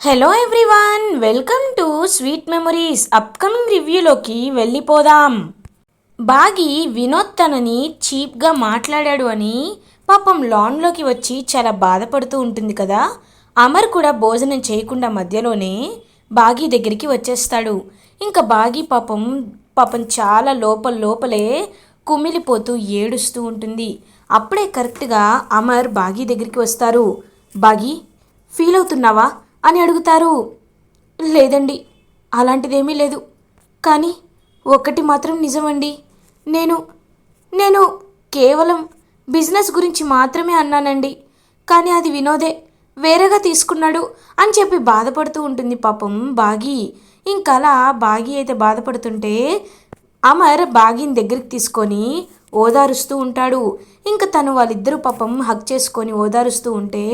Hello everyone welcome to sweet memories upcoming రివ్యూలోకి వెళ్ళిపోదాం. బాగి వినోద్ తనని చీప్గా మాట్లాడాడు అని పాపం లాన్లోకి వచ్చి చాలా బాధపడుతూ ఉంటుంది కదా. అమర్ కూడా భోజనం చేయకుండా మధ్యలోనే బాగి దగ్గరికి వచ్చేస్తాడు. ఇంకా బాగి పాపం పాపం చాలా లోపల లోపలే కుమిలిపోతూ ఏడుస్తూ ఉంటుంది. అప్పుడే కరెక్ట్గా అమర్ బాగి దగ్గరికి వస్తారు. బాగి ఫీల్ అవుతున్నావా? అని అడుగుతారు. లేదండి అలాంటిదేమీ లేదు. కానీ ఒక్కటి మాత్రం నిజమండి. నేను నేను కేవలం బిజినెస్ గురించి మాత్రమే అన్నానండి. కానీ అది వినోదే వేరేగా తీసుకున్నాడు అని చెప్పి బాధపడుతూ ఉంటుంది పాపం బాగి. ఇంకలా బాగి అయితే బాధపడుతుంటే అమర్ బాగిని దగ్గరికి తీసుకొని ఓదారుస్తూ ఉంటాడు. ఇంకా తను వాళ్ళిద్దరూ పాపం హక్ చేసుకొని ఓదారుస్తూ ఉంటే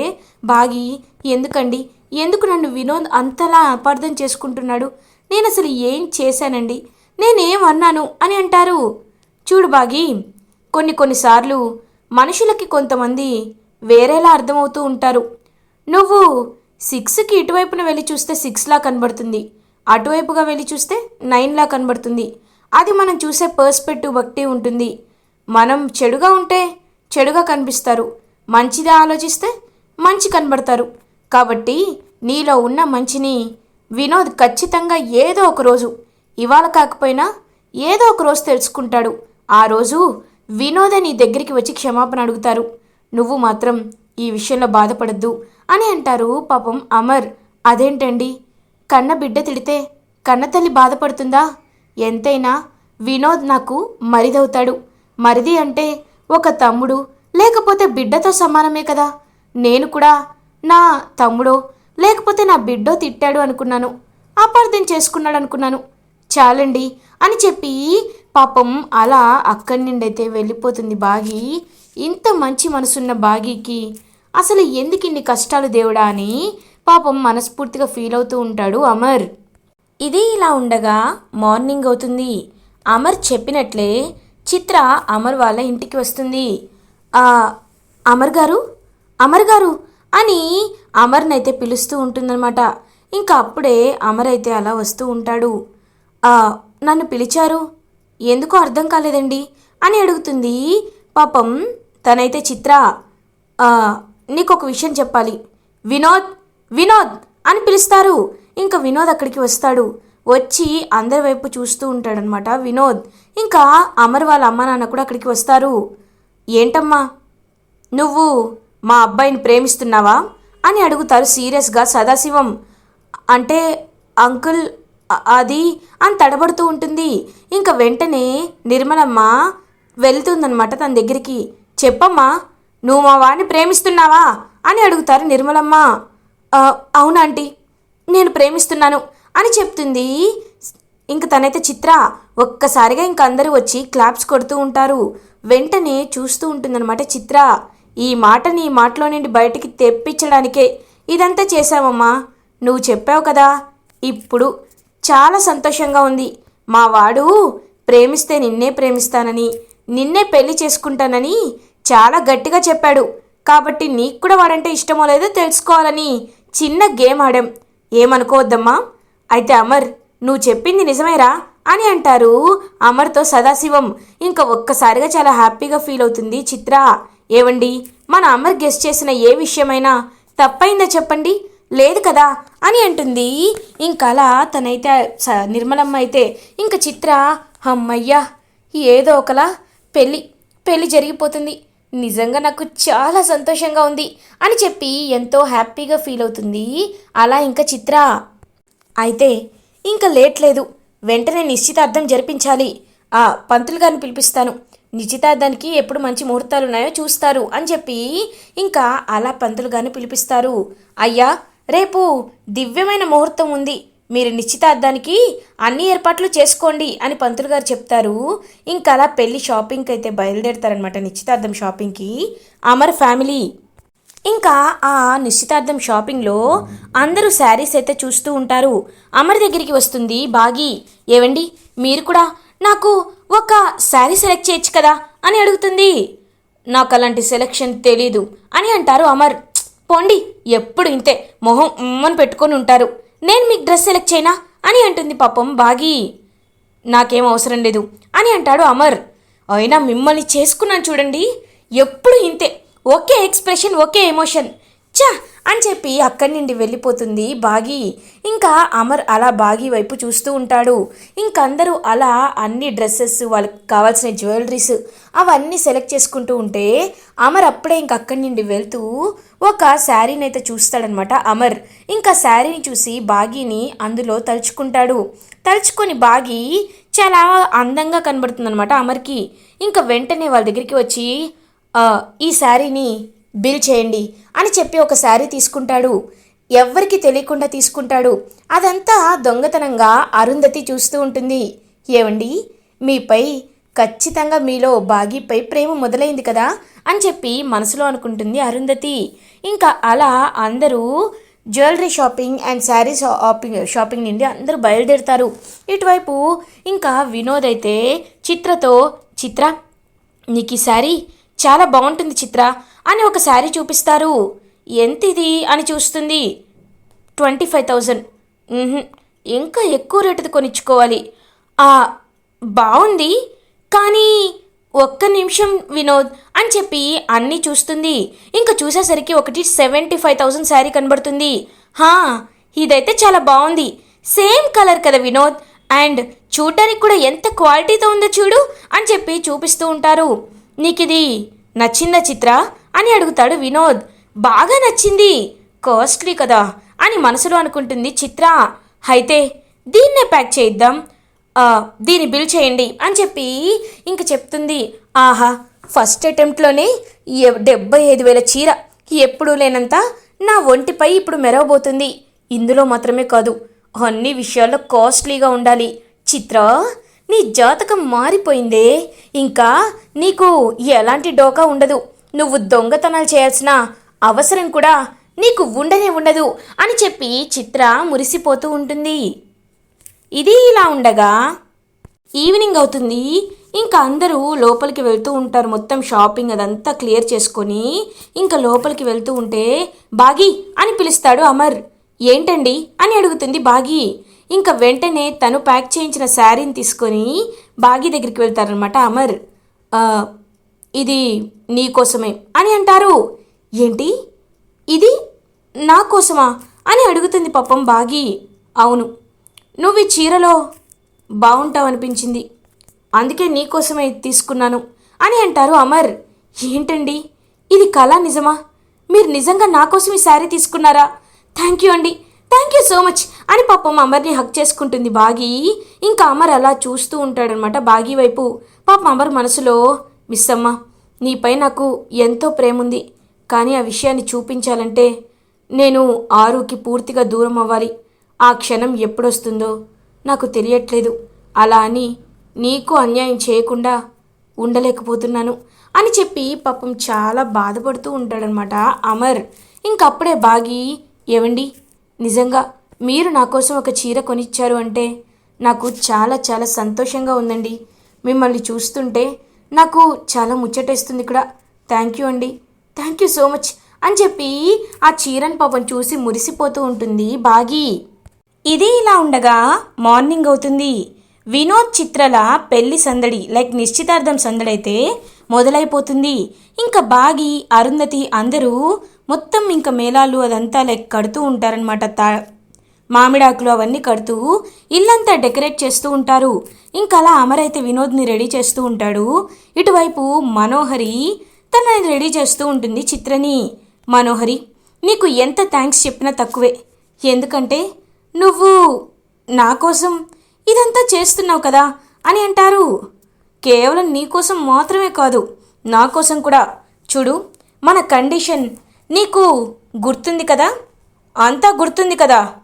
బాగి ఎందుకండి? ఎందుకు నన్ను వినోద్ అంతలా అపార్థం చేసుకుంటున్నాడు? నేను అసలు ఏం చేశానండి? నేనేం అన్నాను అని అంటారు. చూడు బాగి కొన్ని కొన్నిసార్లు మనుషులకి కొంతమంది వేరేలా అర్థమవుతూ ఉంటారు. నువ్వు సిక్స్కి ఇటువైపున వెళ్ళి చూస్తే సిక్స్లా కనబడుతుంది. అటువైపుగా వెళ్ళి చూస్తే నైన్లా కనబడుతుంది. అది మనం చూసే పర్స్పెక్టివ్ బట్టి ఉంటుంది. మనం చెడుగా ఉంటే చెడుగా కనిపిస్తారు. మంచిది ఆలోచిస్తే మంచి కనబడతారు. కాబట్టి నీలో ఉన్న మంచిని వినోద్ ఖచ్చితంగా ఏదో ఒక రోజు ఇవాళ కాకపోయినా ఏదో ఒక రోజు తెలుసుకుంటాడు. ఆ రోజు వినోద నీ దగ్గరికి వచ్చి క్షమాపణ అడుగుతారు. నువ్వు మాత్రం ఈ విషయంలో బాధపడద్దు అని అంటారు పాపం అమర్. అదేంటండి? కన్న బిడ్డ తిడితే కన్నతల్లి బాధపడుతుందా? ఎంతైనా వినోద్ నాకు మరిదవుతాడు. మరిది అంటే ఒక తమ్ముడు లేకపోతే బిడ్డతో సమానమే కదా. నేను కూడా నా తమ్ముడో లేకపోతే నా బిడ్డో తిట్టాడు అనుకున్నాను. అపార్థం చేసుకున్నాడు అనుకున్నాను చాలండి అని చెప్పి పాపం అలా అక్కడి నుండి అయితే వెళ్ళిపోతుంది బాగి. ఇంత మంచి మనసున్న బాగీకి అసలు ఎందుకు ఇన్ని కష్టాలు దేవుడా అని పాపం మనస్ఫూర్తిగా ఫీల్ అవుతూ ఉంటాడు అమర్. ఇది ఇలా ఉండగా మార్నింగ్ అవుతుంది. అమర్ చెప్పినట్లే చిత్ర అమర్ వాళ్ళ ఇంటికి వస్తుంది. అమర్ గారు? అమర్ గారు అని అమర్నైతే పిలుస్తూ ఉంటుందన్నమాట. ఇంకా అప్పుడే అమర్ అయితే అలా వస్తూ ఉంటాడు. "ఆ, నన్ను పిలిచారు? ఎందుకో అర్థం కాలేదండి? అని అడుగుతుంది. పాపం తనైతే చిత్ర నీకు ఒక విషయం చెప్పాలి. వినోద్ వినోద్ అని పిలుస్తారు. ఇంకా వినోద్ అక్కడికి వస్తాడు. వచ్చి అందరి వైపు చూస్తూ ఉంటాడనమాట వినోద్. ఇంకా అమర్ వాళ్ళ అమ్మ నాన్న కూడా అక్కడికి వస్తారు. ఏంటమ్మా? నువ్వు మా అబ్బాయిని ప్రేమిస్తున్నావా? అని అడుగుతారు సీరియస్గా సదాశివం. అంటే అంకుల్ అది అని తడబడుతూ ఉంటుంది. ఇంకా వెంటనే నిర్మలమ్మ వెళ్తుందనమాట తన దగ్గరికి. చెప్పమ్మా నువ్వు మా వాడిని ప్రేమిస్తున్నావా? అని అడుగుతారు నిర్మలమ్మ. అవునా ఆంటీ నేను ప్రేమిస్తున్నాను అని చెప్తుంది. ఇంక తనైతే చిత్ర. ఒక్కసారిగా ఇంక అందరూ వచ్చి క్లాప్స్ కొడుతూ ఉంటారు. వెంటనే చూస్తూ ఉంటుందన్నమాట చిత్ర. ఈ మాట నీ మాటలో నుండి బయటికి తెప్పించడానికే ఇదంతా చేశావమ్మా. నువ్వు చెప్పావు కదా ఇప్పుడు చాలా సంతోషంగా ఉంది. మా వాడు ప్రేమిస్తే నిన్నే ప్రేమిస్తానని నిన్నే పెళ్ళి చేసుకుంటానని చాలా గట్టిగా చెప్పాడు. కాబట్టి నీకు కూడా వాడంటే ఇష్టమో లేదో తెలుసుకోవాలని చిన్న గేమ్ ఆడాం. ఏమనుకోవద్దమ్మా. అయితే అమర్ నువ్వు చెప్పింది నిజమేరా అని అంటారు. అమర్తో సదాశివం ఇంకా ఒక్కసారిగా చాలా హ్యాపీగా ఫీల్ అవుతుంది చిత్ర. ఏవండి? మన అమర్ గెస్ట్ చేసిన ఏ విషయమైనా తప్పైందా చెప్పండి? లేదు కదా? అని అంటుంది. ఇంకా అలా తనైతే స- నిర్మలమ్మ అయితే ఇంక చిత్ర అమ్మయ్యా ఏదో ఒకలా పెళ్ళి పెళ్ళి జరిగిపోతుంది. నిజంగా నాకు చాలా సంతోషంగా ఉంది అని చెప్పి ఎంతో హ్యాపీగా ఫీల్ అవుతుంది. అలా ఇంకా చిత్ర. అయితే ఇంకా లేట్ లేదు. వెంటనే నిశ్చితార్థం జరిపించాలి. ఆ పంతులు గారిని పిలిపిస్తాను. నిశ్చితార్థానికి ఎప్పుడు మంచి ముహూర్తాలు ఉన్నాయో చూస్తారు అని చెప్పి ఇంకా అలా పంతులు గారిని పిలిపిస్తారు. అయ్యా రేపు దివ్యమైన ముహూర్తం ఉంది. మీరు నిశ్చితార్థానికి అన్ని ఏర్పాట్లు చేసుకోండి అని పంతులు గారు చెప్తారు. ఇంకా అలా పెళ్ళి షాపింగ్కి అయితే బయలుదేరుతారనమాట నిశ్చితార్థం షాపింగ్కి. అమర్ ఫ్యామిలీ. ఇంకా ఆ నిశ్చితార్థం షాపింగ్లో అందరూ శారీస్ అయితే చూస్తూ ఉంటారు. అమర్ దగ్గరికి వస్తుంది బాగి ఏవండి? మీరు కూడా నాకు ఒక శారీ సెలెక్ట్ చేయొచ్చు కదా అని అడుగుతుంది. నాకు అలాంటి సెలెక్షన్ తెలీదు అని అంటారు అమర్. పోండి ఎప్పుడు ఇంతే మొహం ఉమ్మని పెట్టుకొని ఉంటారు. నేను మీకు డ్రెస్ సెలెక్ట్ చేయనా అని అంటుంది పాపం బాగి. నాకేం అవసరం లేదు అని అంటాడు అమర్. అయినా మిమ్మల్ని చేసుకున్నాను చూడండి. ఎప్పుడు ఇంతే. ఒకే ఎక్స్ప్రెషన్ ఒకే ఎమోషన్. చా అని చెప్పి అక్కడి నుండి వెళ్ళిపోతుంది బాగి. ఇంకా అమర్ అలా బాగి వైపు చూస్తూ ఉంటాడు. ఇంకందరూ అలా అన్ని డ్రెస్సెస్ వాళ్ళకి కావాల్సిన జ్యువెలరీస్ అవన్నీ సెలెక్ట్ చేసుకుంటూ ఉంటే అమర్ అప్పుడే ఇంక అక్కడి నుండి వెళ్తూ ఒక శారీని అయితే చూస్తాడనమాట అమర్. ఇంకా శారీని చూసి బాగీని అందులో తలుచుకుంటాడు. తలుచుకొని బాగి చాలా అందంగా కనబడుతుందనమాట అమర్కి. ఇంకా వెంటనే వాళ్ళ దగ్గరికి వచ్చి ఈ శారీని బిల్ చేయండి. అని చెప్పి ఒక శారీ తీసుకుంటాడు. ఎవ్వరికి తెలియకుండా తీసుకుంటాడు. అదంతా దొంగతనంగా అరుంధతి చూస్తూ ఉంటుంది. ఏమండి మీపై ఖచ్చితంగా మీలో బాగీపై ప్రేమ మొదలైంది కదా అని చెప్పి మనసులో అనుకుంటుంది అరుంధతి. ఇంకా అలా అందరూ jewellery shopping and sari shopping shopping నుండి అందరూ బయలుదేరుతారు. ఇటువైపు ఇంకా వినోద్ అయితే చిత్రతో చిత్ర నీకు ఈ శారీ చాలా బాగుంటుంది చిత్ర. అని ఒక శారీ చూపిస్తారు. ఎంత ఇది అని చూస్తుంది. Twenty five thousand. ఇంకా ఎక్కువ రేటుది కొనిచ్చుకోవాలి. ఆ, బాగుంది కానీ ఒక్క నిమిషం వినోద్ అని చెప్పి అన్నీ చూస్తుంది. ఇంకా చూసేసరికి ఒకటి సెవెంటీ ఫైవ్ థౌజండ్ శారీ కనబడుతుంది. హా ఇదైతే చాలా బాగుంది సేమ్ కలర్ కదా వినోద్. అండ్ చూడటానికి కూడా ఎంత క్వాలిటీతో ఉందో చూడు అని చెప్పి చూపిస్తూ ఉంటారు. నీకు ఇది నచ్చిందా చిత్ర? అని అడుగుతాడు వినోద్. బాగా నచ్చింది. కాస్ట్లీ కదా అని మనసులో అనుకుంటుంది చిత్ర. అయితే దీన్నే ప్యాక్ చేయిద్దాం. దీని బిల్ చేయండి అని చెప్పి ఇంక చెప్తుంది. ఆహా ఫస్ట్ అటెంప్ట్లోనే డెబ్బై ఐదు వేల చీర. ఎప్పుడూ లేనంత నా ఒంటిపై ఇప్పుడు మెరవబోతుంది. ఇందులో మాత్రమే కాదు అన్ని విషయాల్లో కాస్ట్లీగా ఉండాలి. చిత్ర నీ జాతకం మారిపోయిందే. ఇంకా నీకు ఎలాంటి డోకా ఉండదు. నువ్వు దొంగతనాలు చేయాల్సిన అవసరం కూడా నీకు ఉండనే ఉండదు అని చెప్పి చిత్ర మురిసిపోతూ ఉంటుంది. ఇది ఇలా ఉండగా ఈవినింగ్ అవుతుంది. ఇంకా అందరూ లోపలికి వెళ్తూ ఉంటారు. మొత్తం షాపింగ్ అదంతా క్లియర్ చేసుకొని ఇంకా లోపలికి వెళ్తూ ఉంటే బాగి అని పిలుస్తాడు అమర్. ఏంటండి? అని అడుగుతుంది బాగి. ఇంకా వెంటనే తను ప్యాక్ చేయించిన శారీని తీసుకొని బాగి దగ్గరికి వెళ్తారనమాట అమర్. ఇది నీకోసమే అని అంటారు. ఏంటి? ఇది నా కోసమా? అని అడుగుతుంది పాపం బాగి. అవును నువ్వు ఈ చీరలో బాగుంటావనిపించింది. అందుకే నీకోసమే తీసుకున్నాను అని అంటారు అమర్. ఏంటండి? ఇది కళ నిజమా? మీరు నిజంగా నా కోసం ఈ శారీ తీసుకున్నారా? థ్యాంక్ యూ అండి. థ్యాంక్ యూ సో మచ్ అని పాపం అమర్ని హక్ చేసుకుంటుంది బాగి. ఇంకా అమర్ అలా చూస్తూ ఉంటాడనమాట బాగి వైపు. పాపం అమర్ మనసులో మిస్సమ్మ నీపై నాకు ఎంతో ప్రేమ ఉంది కానీ ఆ విషయాన్ని చూపించాలంటే నేను ఆరుకి పూర్తిగా దూరం అవ్వాలి ఆ క్షణం ఎప్పుడొస్తుందో నాకు తెలియట్లేదు. అలా అని నీకు అన్యాయం చేయకుండా ఉండలేకపోతున్నాను అని చెప్పి పాపం చాలా బాధపడుతూ ఉంటాడనమాట అమర్. ఇంకప్పుడే బాగి ఏవండి? నిజంగా మీరు నా కోసం ఒక చీర కొనిచ్చారు అంటే నాకు చాలా చాలా సంతోషంగా ఉందండి. మిమ్మల్ని చూస్తుంటే నాకు చాలా ముచ్చటేస్తుంది ఇక్కడ. థ్యాంక్ యూ అండి. థ్యాంక్ యూ సో మచ్ అని చెప్పి ఆ చీరను పాపం చూసి మురిసిపోతూ ఉంటుంది బాగి. ఇది ఇలా ఉండగా మార్నింగ్ అవుతుంది. వినోద్ చిత్రల పెళ్ళి సందడి లైక్ నిశ్చితార్థం సందడి అయితే మొదలైపోతుంది. ఇంకా బాగి అరుంధతి అందరూ మొత్తం ఇంకా మేళాలు అదంతా లైక్ కడుతూ ఉంటారనమాట తా మామిడాకులు అవన్నీ కడుతూ ఇల్లంతా డెకరేట్ చేస్తూ ఉంటారు. ఇంకా అలా అమర్ అయితే వినోద్ని రెడీ చేస్తూ ఉంటాడు. ఇటువైపు మనోహరి తనని రెడీ చేస్తూ ఉంటుంది చిత్రని. మనోహరి నీకు ఎంత థ్యాంక్స్ చెప్పినా తక్కువే. ఎందుకంటే నువ్వు నా కోసం ఇదంతా చేస్తున్నావు కదా అని అంటారు. కేవలం నీకోసం మాత్రమే కాదు నా కోసం కూడా. చూడు మన కండిషన్ నీకు గుర్తుంది కదా? అంతా గుర్తుంది కదా?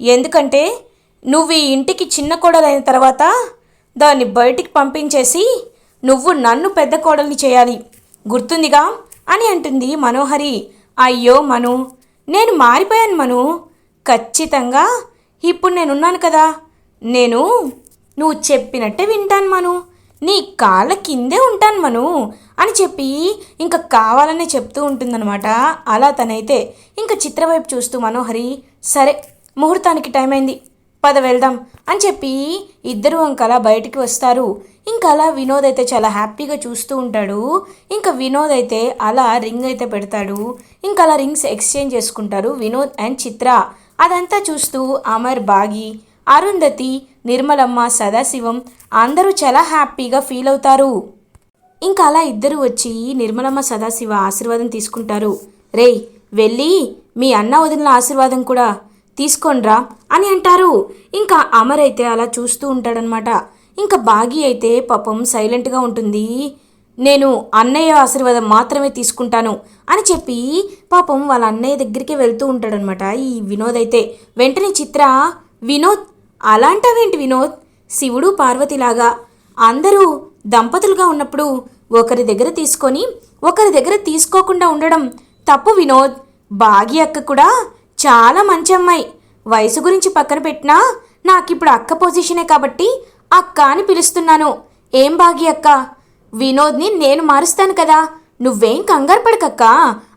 ఎందుకంటే నువ్వు ఈ ఇంటికి చిన్న కోడలైన తర్వాత దాన్ని బయటికి పంపించేసి నువ్వు నన్ను పెద్ద కోడల్ని చేయాలి. గుర్తుందిగా? అని అంటుంది మనోహరి. అయ్యో మను నేను మారిపోయాను మను. ఖచ్చితంగా ఇప్పుడు నేనున్నాను కదా. నేను నువ్వు చెప్పినట్టే వింటాను మను. నీ కాళ్ళ కిందే ఉంటాను మను అని చెప్పి ఇంకా కావాలనే చెప్తూ ఉంటుందన్నమాట. అలా తనైతే ఇంకా చిత్రవైపు చూస్తూ మనోహరి సరే ముహూర్తానికి టైం అయింది. పద వెళ్దాం అని చెప్పి ఇద్దరు ఇంక అలా బయటికి వస్తారు. ఇంకా అలా వినోద్ అయితే చాలా హ్యాపీగా చూస్తూ ఉంటాడు. ఇంకా వినోద్ అయితే అలా రింగ్ అయితే పెడతాడు. ఇంకా అలా రింగ్స్ ఎక్స్చేంజ్ చేసుకుంటారు వినోద్ అండ్ చిత్ర. అదంతా చూస్తూ అమర్ బాగి అరుంధతి నిర్మలమ్మ సదాశివం అందరూ చాలా హ్యాపీగా ఫీల్ అవుతారు. ఇంకా అలా ఇద్దరు వచ్చి నిర్మలమ్మ సదాశివ ఆశీర్వాదం తీసుకుంటారు. రేయ్ వెళ్ళి మీ అన్న వదిలిన ఆశీర్వాదం కూడా తీసుకోండ్రా అని అంటారు. ఇంకా అమర్ అయితే అలా చూస్తూ ఉంటాడనమాట. ఇంకా బాగి అయితే పాపం సైలెంట్గా ఉంటుంది. నేను అన్నయ్య ఆశీర్వాదం మాత్రమే తీసుకుంటాను అని చెప్పి పాపం వాళ్ళ అన్నయ్య దగ్గరికి వెళ్తూ ఉంటాడనమాట. ఈ వినోద్ అయితే వెంటనే చిత్ర వినోద్ అలాంటవేంటి వినోద్? శివుడు పార్వతిలాగా అందరూ దంపతులుగా ఉన్నప్పుడు ఒకరి దగ్గర తీసుకొని ఒకరి దగ్గర తీసుకోకుండా ఉండడం తప్పు వినోద్. బాగి అక్క కూడా చాలా మంచి అమ్మాయి వయసు గురించి పక్కన పెట్టినా నాకిప్పుడు అక్క పొజిషనే కాబట్టి అక్క అని పిలుస్తున్నాను. ఏం బాగి అక్క? వినోద్ని నేను మారుస్తాను కదా. నువ్వేం కంగారు పడకక్క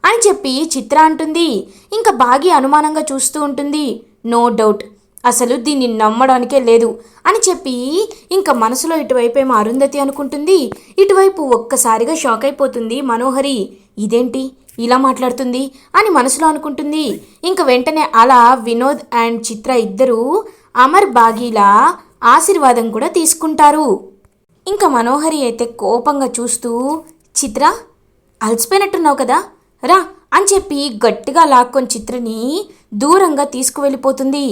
అని చెప్పి చిత్ర అంటుంది. ఇంకా బాగి అనుమానంగా చూస్తూ ఉంటుంది. No doubt. అసలు దీన్ని నమ్మడానికే లేదు అని చెప్పి ఇంకా మనసులో ఇటువైపేమో అరుంధతి అనుకుంటుంది. ఇటువైపు ఒక్కసారిగా షాక్ అయిపోతుంది మనోహరి. ఇదేంటి? ఇలా మాట్లాడుతుంది అని మనసులో అనుకుంటుంది. ఇంకా వెంటనే అలా వినోద్ అండ్ చిత్ర ఇద్దరూ అమర్ బాగీలా ఆశీర్వాదం కూడా తీసుకుంటారు. ఇంకా మనోహరి అయితే కోపంగా చూస్తూ చిత్ర అలసిపోయినట్టున్నావు కదా రా అని చెప్పి గట్టిగా లాక్కొని చిత్రని దూరంగా తీసుకువెళ్ళిపోతుంది.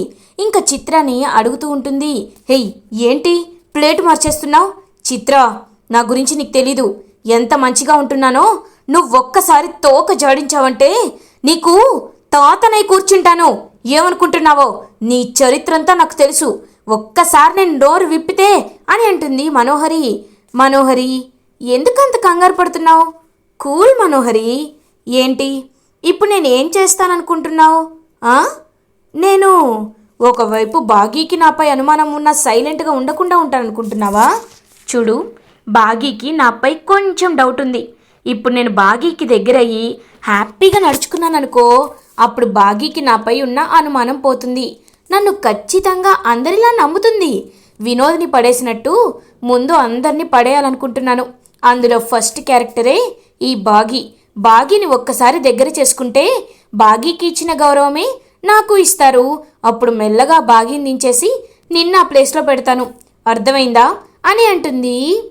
ఇంకా చిత్రని అడుగుతూ ఉంటుంది హెయ్ ఏంటి? ప్లేట్ మార్చేస్తున్నావు? చిత్ర నా గురించి నీకు తెలీదు. ఎంత మంచిగా ఉంటున్నానో నువ్వు ఒక్కసారి తోక జాడించావంటే నీకు తాతనై కూర్చుంటాను. ఏమనుకుంటున్నావో? నీ చరిత్రంతా నాకు తెలుసు. ఒక్కసారి నేను డోర్ విప్పితే అని అంటుంది మనోహరి. మనోహరి ఎందుకంత కంగారు పడుతున్నావు? కూల్ మనోహరి. ఏంటి? ఇప్పుడు నేను ఏం చేస్తాననుకుంటున్నావు? నేను ఒకవైపు బాగీకి నాపై అనుమానం ఉన్న సైలెంట్గా ఉండకుండా ఉంటాననుకుంటున్నావా? చూడు బాగీకి నాపై కొంచెం డౌట్ ఉంది. ఇప్పుడు నేను బాగీకి దగ్గరయ్యి హ్యాపీగా నడుచుకున్నాననుకో అప్పుడు బాగీకి నాపై ఉన్న అనుమానం పోతుంది. నన్ను ఖచ్చితంగా అందరిలా నమ్ముతుంది. వినోద్ని పడేసినట్టు ముందు అందరినీ పడేయాలనుకుంటున్నాను. అందులో ఫస్ట్ క్యారెక్టరే ఈ బాగి. బాగీని ఒక్కసారి దగ్గర చేసుకుంటే బాగీకి ఇచ్చిన గౌరవమే నాకు ఇస్తారు. అప్పుడు మెల్లగా బాగీని దించేసి నిన్న ఆ ప్లేస్లో పెడతాను. అర్థమైందా? అని అంటుంది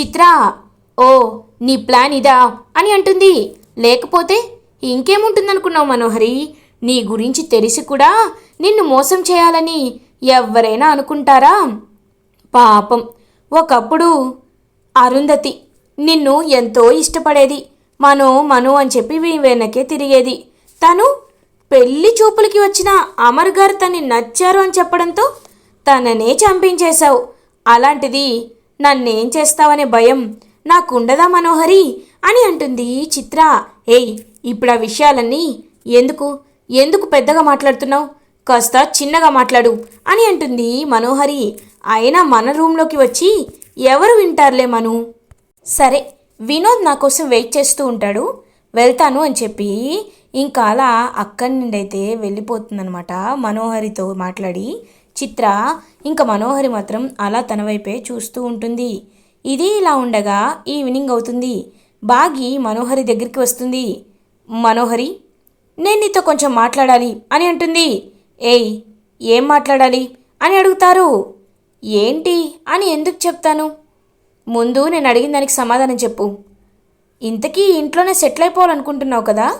చిత్ర. ఓ నీ ప్లాన్ ఇదా అని అంటుంది. లేకపోతే ఇంకేముంటుందనుకున్నావు మనోహరి? నీ గురించి తెలిసి కూడా నిన్ను మోసం చేయాలని ఎవరైనా అనుకుంటారా? పాపం. ఒకప్పుడు అరుంధతి నిన్ను ఎంతో ఇష్టపడేది. మను మను అని చెప్పి వెనకే తిరిగేది. తను పెళ్ళి చూపులకి వచ్చిన అమర్ గారు తన్ని నచ్చారు అని చెప్పడంతో తననే చంపించేశావు. అలాంటిది నన్నేం చేస్తావనే భయం. నాకుండదా మనోహరి? అని అంటుంది చిత్ర. ఏయ్ ఇప్పుడు ఆ విషయాలన్నీ ఎందుకు? ఎందుకు పెద్దగా మాట్లాడుతున్నావు? కాస్త చిన్నగా మాట్లాడు అని అంటుంది మనోహరి. అయినా మన రూమ్లోకి వచ్చి ఎవరు వింటారులే మను? సరే వినోద్ నా కోసం వెయిట్ చేస్తూ ఉంటాడు. వెళ్తాను అని చెప్పి ఇంకా అలా అక్కడి నుండి అయితే వెళ్ళిపోతుందనమాట మనోహరితో మాట్లాడి. చిత్ర ఇంకా మనోహరి మాత్రం అలా తన వైపే చూస్తూ ఉంటుంది. ఇది ఇలా ఉండగా ఈవినింగ్ అవుతుంది. బాగి మనోహరి దగ్గరికి వస్తుంది. మనోహరి నేను నీతో కొంచెం మాట్లాడాలి అని అంటుంది. ఏయ్ ఏం మాట్లాడాలి అని అడుగుతారు. ఏంటి అని ఎందుకు చెప్తాను? ముందు నేను అడిగిన దానికి సమాధానం చెప్పు. ఇంతకీ ఇంట్లోనే సెటిల్ అయిపోవాలనుకుంటున్నావు కదా?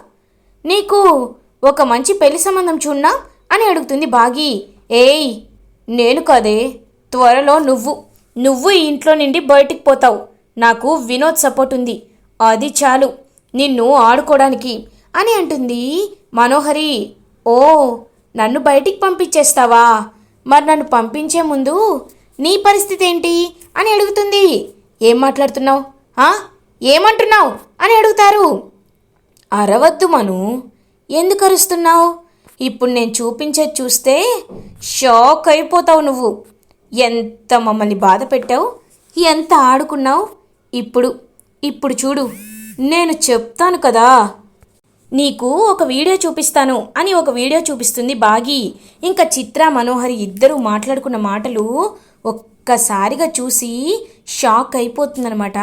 నీకు ఒక మంచి పెళ్ళి సంబంధం చూడనా అని అడుగుతుంది బాగి. ఏయ్ నేను కదే త్వరలో నువ్వు. నువ్వు ఈ ఇంట్లో నుండి బయటికి పోతావు. నాకు వినోద్ సపోర్ట్ ఉంది. అది చాలు. నిన్ను ఆడుకోవడానికి అని అంటుంది మనోహరి. ఓ నన్ను బయటికి పంపించేస్తావా? మరి నన్ను పంపించే ముందు నీ పరిస్థితి ఏంటి? అని అడుగుతుంది. ఏం మాట్లాడుతున్నావు? ఆ? ఏమంటున్నావు? అని అడుగుతారు. అరవద్దు మను. ఎందుకు అరుస్తున్నావు? ఇప్పుడు నేను చూపించేది చూస్తే షాక్ అయిపోతావు నువ్వు. ఎంత మమ్మల్ని బాధ పెట్టావు? ఎంత ఆడుకున్నావు? ఇప్పుడు ఇప్పుడు చూడు. నేను చెప్తాను కదా. నీకు ఒక వీడియో చూపిస్తాను అని ఒక వీడియో చూపిస్తుంది బాగి. ఇంకా చిత్ర మనోహరి ఇద్దరూ మాట్లాడుకున్న మాటలు ఒక్కసారిగా చూసి షాక్ అయిపోతుందనమాట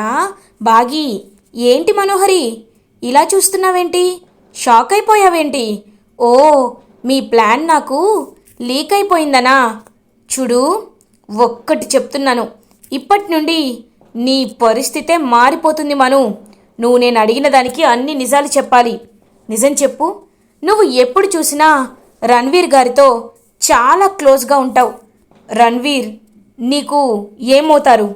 బాగి ఏంటి మనోహరి? ఇలా చూస్తున్నావేంటి? షాక్ అయిపోయావేంటి? ఓ మీ ప్లాన్ నాకు లీక్ అయిపోయిందనా? చూడు. ఒక్కటి చెప్తున్నాను. ఇప్పటి నుండి నీ పరిస్థితే మారిపోతుంది మను. నువ్వు నేను అడిగిన దానికి అన్ని నిజాలు చెప్పాలి. నిజం చెప్పు. నువ్వు ఎప్పుడు చూసినా రణ్వీర్ గారితో చాలా క్లోజ్గా ఉంటావు. రణ్వీర్ నీకు ఏమవుతారు?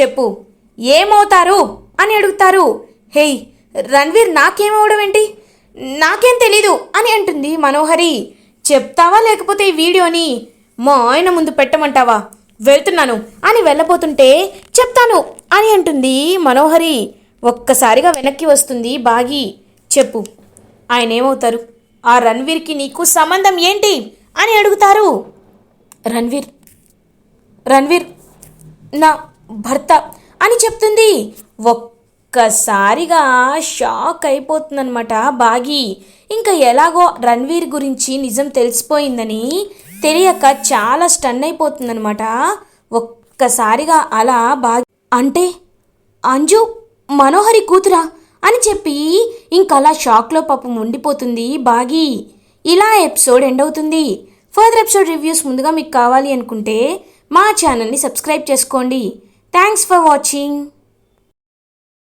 చెప్పు. ఏమవుతారు? అని అడుగుతారు. హేయ్ రణ్వీర్ నాకేమవడం ఏంటి? నాకేం తెలీదు అని అంటుంది మనోహరి. చెప్తావా లేకపోతే ఈ వీడియోని మా ఆయన ముందు పెట్టమంటావా? వెళ్తున్నాను. అని వెళ్ళబోతుంటే చెప్తాను అని అంటుంది మనోహరి. ఒక్కసారిగా వెనక్కి వస్తుంది బాగి. చెప్పు. ఆయన ఏమవుతారు? ఆ రణ్వీర్కి నీకు సంబంధం ఏంటి? అని అడుగుతారు. రణ్వీర్. రణ్వీర్ నా భర్త అని చెప్తుంది. ఒక్కసారిగా షాక్ అయిపోతుందనమాట బాగి. ఇంకా ఎలాగో రణ్వీర్ గురించి నిజం తెలిసిపోయిందని తెలియక చాలా స్టన్ అయిపోతుందనమాట ఒక్కసారిగా అలా బాగి అంటే అంజు మనోహరి కూతురా? అని చెప్పి ఇంకలా షాక్లో పాపం ఉండిపోతుంది బాగి. ఇలా ఎపిసోడ్ ఎండ్ అవుతుంది. ఫర్దర్ ఎపిసోడ్ రివ్యూస్ ముందుగా మీకు కావాలి అనుకుంటే మా ఛానల్ని సబ్స్క్రైబ్ చేసుకోండి. Thanks for watching.